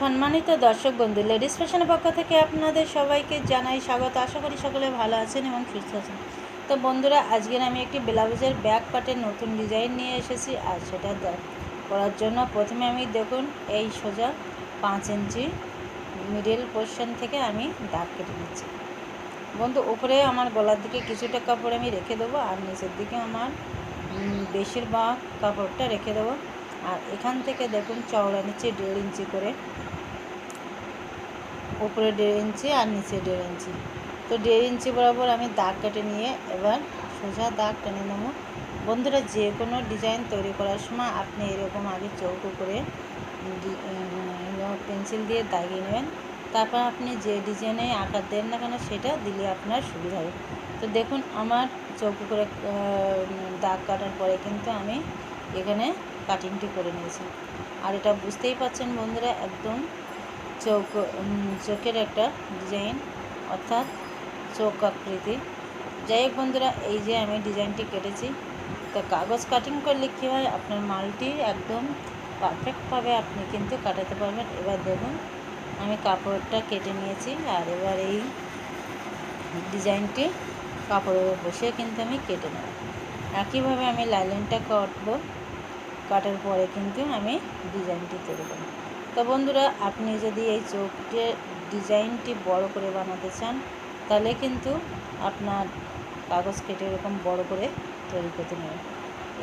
সম্মানিত দর্শক বন্ধু, লেডিস ফ্যাশনের পক্ষ থেকে আপনাদের সবাইকে জানাই স্বাগত। আশা করি সকলে ভালো আছেন এবং সুস্থ আছেন। তো বন্ধুরা, আজকের আমি একটি ব্লাউজের ব্যাক পার্টের নতুন ডিজাইন নিয়ে এসেছি আর সেটা করার জন্য প্রথমে আমি দেখুন, এই সোজা পাঁচ ইঞ্চি মিডল পোর্শন থেকে আমি দাগ কেটে নিচ্ছি। বন্ধু, উপরে আমার গলার দিকে কিছুটা কাপড় আমি রেখে দেবো আর নিচের দিকে আমার বেশিরভাগ কাপড়টা রেখে দেবো। আর এখান থেকে দেখুন চওড়া নিচে দেড় ইঞ্চি করে। উপরে দেড় ইঞ্চি আর নিচে দেড় ইঞ্চি। তো দেড় ইঞ্চি বরাবর আমি দাগ কেটে নিয়ে এবার সোজা দাগ টেনে নেব। বন্ধুরা, যে কোনো ডিজাইন তৈরি করার সময় আপনি এরকম আগে চৌকো করে পেন্সিল দিয়ে দাগিয়ে নেবেন। তারপর আপনি যে ডিজাইনে আকার দেন না কেন সেটা দিলে আপনার সুবিধা হবে। তো দেখুন, আমার চৌকো করে দাগ কাটার পরে কিন্তু আমি এখানে কাটিংটি করে নিয়েছি। আর এটা বুঝতেই পাচ্ছেন বন্ধুরা একদম উম, চোখের একটা ডিজাইন অর্থাৎ চোখ আকৃতি। যাই হোক বন্ধুরা এই যে আমি ডিজাইনটি কেটেছি তো কাগজ কাটিং করলে কী হয়? আপনার মালটি একদম পারফেক্টভাবে আপনি কিন্তু কাটাতে পারবেন। এবার দেখুন আমি কাপড়টা কেটে নিয়েছি আর এবার এই ডিজাইনটি কাপড়ের বসে কিন্তু আমি কেটে নেব। একইভাবে আমি লাইলেনটা কাটবো, কাটার পরে কিন্তু আমি ডিজাইনটি করব তো বন্ধুরা, আপনি যদি এই চোখের ডিজাইনটি বড় করে বানাতে চান, তাহলে কিন্তু আপনার কাগজ কেটে এরকম বড় করে তৈরি করতে নেবেন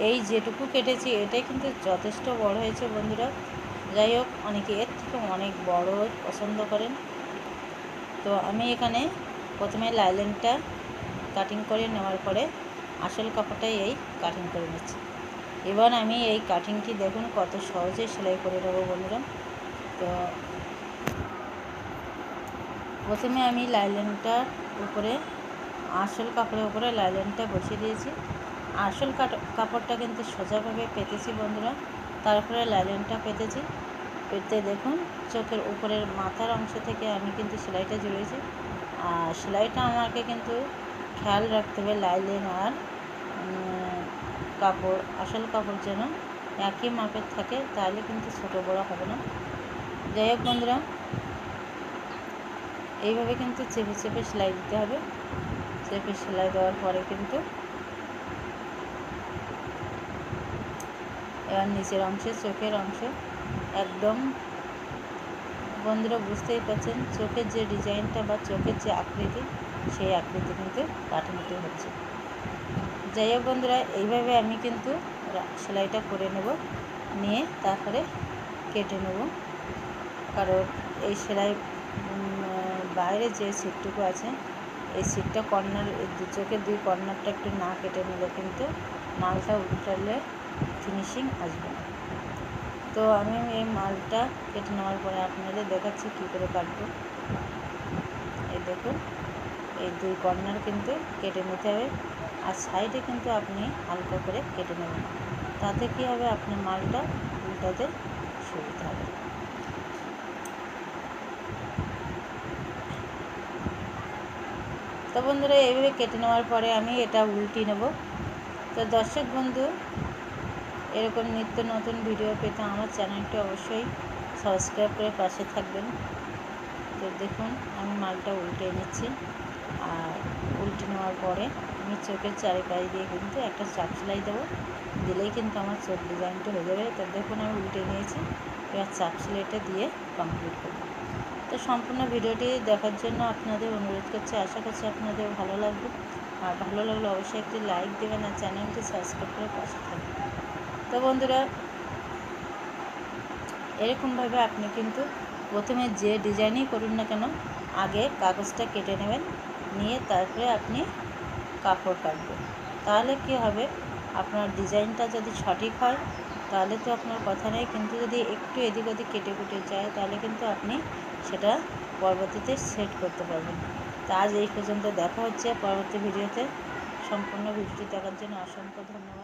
এই যেটুকু কেটেছি, এটাই কিন্তু যথেষ্ট বড় হয়েছে বন্ধুরা। যাই হোক, অনেকে এর থেকে অনেক বড় পছন্দ করেন। তো আমি এখানে প্রথমে লাইলেনটা কাটিং করে নেওয়ার পরে আসল কাপড়টাই এই কাটিং করে নিচ্ছি। এবার আমি এই কাটিংটি দেখুন কত সহজে সেলাই করে নেব বন্ধুরা। তো প্রথমে আমি লাইলেনটার উপরে, আসল কাপড়ের উপরে লাইলেনটা বসিয়ে দিয়েছি। আসল কাপড়টা কিন্তু সোজাভাবে পেতেছি বন্ধুরা। তারপরে লাইলেনটা পেতেছি। পেতে দেখুন চোখের উপরের মাথার অংশ থেকে আমি কিন্তু সেলাইটা জুড়েছি। আর সেলাইটা আমাকে কিন্তু খেয়াল রাখতে হবে লাইলেন আর কাপড়, আসল কাপড় যেন একই মাপের থাকে, তাহলে কিন্তু ছোটো বড় হবে না। যাই হোক বন্ধুরা, এইভাবে কিন্তু চেপে চেপে সেলাই দিতে হবে। চেপে সেলাই দেওয়ার পরে কিন্তু এবার নিচের অংশে, চোখের অংশ একদম, বন্ধুরা বুঝতেই পারছেন, চোখের যে ডিজাইনটা বা চোখের যে আকৃতি, সেই আকৃতি কিন্তু কাটানোতে হচ্ছে। যাই হোক বন্ধুরা, এইভাবে আমি কিন্তু সেলাইটা করে নেব, নিয়ে তারপরে কেটে নেব। কারণ এই সেলাই বাইরে যে সিটটুকু আছে, এই সিটটা কর্নার দু চোখের দুই কর্নারটা একটু না কেটে নিলে কিন্তু মালটা উল্টালে ফিনিশিং আসবে না। তো আমি এই মালটা কেটে নেওয়ার পরে আপনাদের দেখাচ্ছি কী করে কাটবো। এই দেখুন, এই দুই কর্নার কিন্তু কেটে নিতে হবে। আর সাইডে কিন্তু আপনি হালকা করে কেটে নেবেন। তাতে কী হবে? আপনি মালটা উল্টাতে সুবিধা হবে। তো বন্ধুরা, এইভাবে কেটে নেওয়ার পরে আমি এটা উল্টিয়ে নেব। তো দর্শক বন্ধু, এরকম নিত্য নতুন ভিডিও পেতে আমার চ্যানেলটি অবশ্যই সাবস্ক্রাইব করে পাশে থাকবেন। তো দেখুন, আমি মালটা উল্টে নিচ্ছি। আর উল্টে নেওয়ার পরে আমি চোখের চারিপাশ দিয়ে কিন্তু একটা চাপ সেলাই দেবো। দিলেই কিন্তু আমার চোখ ডিজাইনটা হয়ে যাবে। তো দেখুন, আমি উল্টে নিয়েছি। এবার চাপ সেলাইটা দিয়ে কমপ্লিট করব। তো সম্পূর্ণ ভিডিওটি দেখার জন্য আপনাদের অনুরোধ করছি। আশা করছি আপনাদের ভালো লাগবে। আর ভালো লাগলে অবশ্যই একটি লাইক দেবেন আর চ্যানেলটি সাবস্ক্রাইব করে পাশে থাকবেন। তো বন্ধুরা, এরকমভাবে আপনি কিন্তু প্রথমে যে ডিজাইনই করুন না কেন, আগে কাগজটা কেটে নেবেন। নিয়ে তারপরে আপনি কাপড় কাটবেন। তাহলে কি হবে? আপনার ডিজাইনটা যদি সঠিক হয়, তাহলে তো আপনার কথা নেই। কিন্তু যদি একটু এদিক ওদিক কেটে কুটে যায়, তাহলে কিন্তু আপনি সেটা পরবর্তীতে সেট করতে পারবেন। তা আজ এই পর্যন্ত দেখা হচ্ছে পরবর্তী ভিডিওতে সম্পূর্ণ ভিডিওটি দেখার জন্য অসংখ্য ধন্যবাদ।